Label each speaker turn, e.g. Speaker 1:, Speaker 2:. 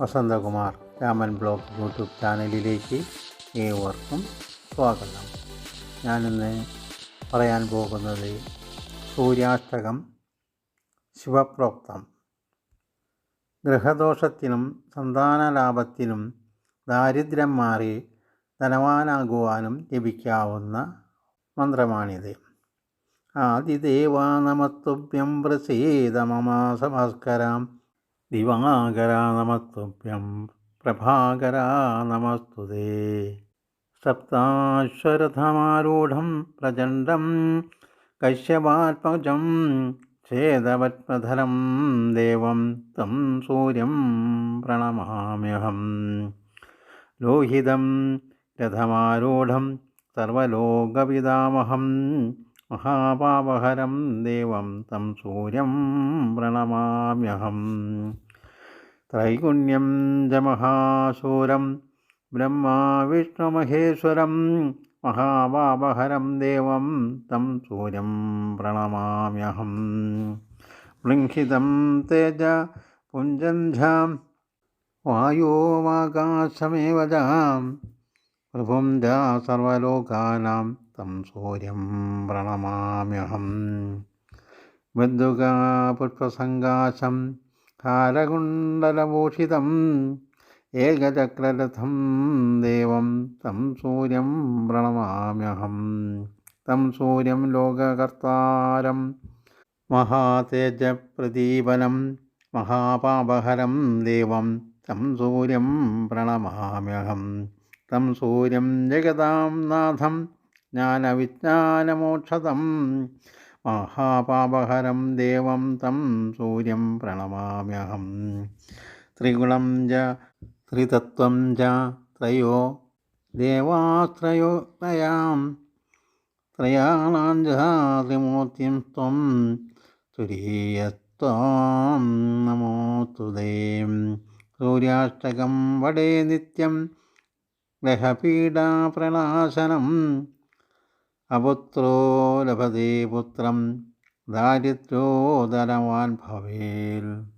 Speaker 1: Vasanthakumar Raman blog YouTube ചാനലിലേക്ക് ഏവർക്കും സ്വാഗതം. ഞാനിന്ന് പറയാൻ പോകുന്നത് സൂര്യാഷ്ടകം ശിവപ്രോക്തം. ഗൃഹദോഷത്തിനും സന്താന ലാഭത്തിനും ദാരിദ്ര്യം മാറി ധനവാനാകുവാനും ലഭിക്കാവുന്ന മന്ത്രമാണിത്. ആദിദേവാ നമസ്തുഭ്യം പ്രസീത മമാസമസ്കരാം ദിവാകരാ നമസ്തുഭ്യം പ്രഭാകരാ നമസ്തുതേ സപ്താശ്വരഥമാരൂഢം പ്രചണ്ഡം കശ്യപാത്മജം ഛേദപത്മധരം ദേവം തം സൂര്യം പ്രണമാമ്യഹം ലോഹിതം രഥമാരൂഢം സർവലോകപിതാമഹം മഹാപാപഹരം ദേവം തം സൂര്യം പ്രണമാമ്യഹം. ത്രൈഗുണ്യം ച മഹാശൂരം ബ്രഹ്മാ വിഷ്ണുമഹേശ്വരം മഹാപാപഹരം ദേവം തം സൂര്യം പ്രണമാമ്യഹം. ബൃംഹിതം തേജ പുഞ്ചഞ്ചാം വായോമാകാശമേവ ചാം പ്രഭും ച സർവലോകാനാം തം സൂര്യം പ്രണമാമ്യഹം. ബന്ധുകാപുഷ്പസങ്കാശം കാലകുണ്ടലഭൂഷിതം ഏകചക്രരഥം ദേവം തം സൂര്യം പ്രണമാമ്യഹം. തം സൂര്യം ലോകകർത്താരം മഹാതേജപ്രദീപനം മഹാപാപഹരം ദേവം തം സൂര്യം പ്രണമാമ്യഹം. തം സൂര്യം ജഗതാം നാഥം ജ്ഞാനവിജ്ഞാനമോക്ഷതം. മഹാപാപഹരം ദേവം തം സൂര്യം പ്രണമാമ്യഹം. ത്രിഗുണം ച ത്രിതത്വം ച ത്രയോ ദേവാത്രയോ തയാം ത്രയാണാം ച ത്രിമൂർത്തിം ത്വം തുരീയത്വം നമോസ്തുതേ സൂര്യാഷ്ടകം വടേ നിത്യം ഗ്രഹപീഡാപ്രണാശനം അപുത്രോ ലഭതേ പുത്രം ദാരിദ്ര്യോദരവാൻ ഭവേൽ.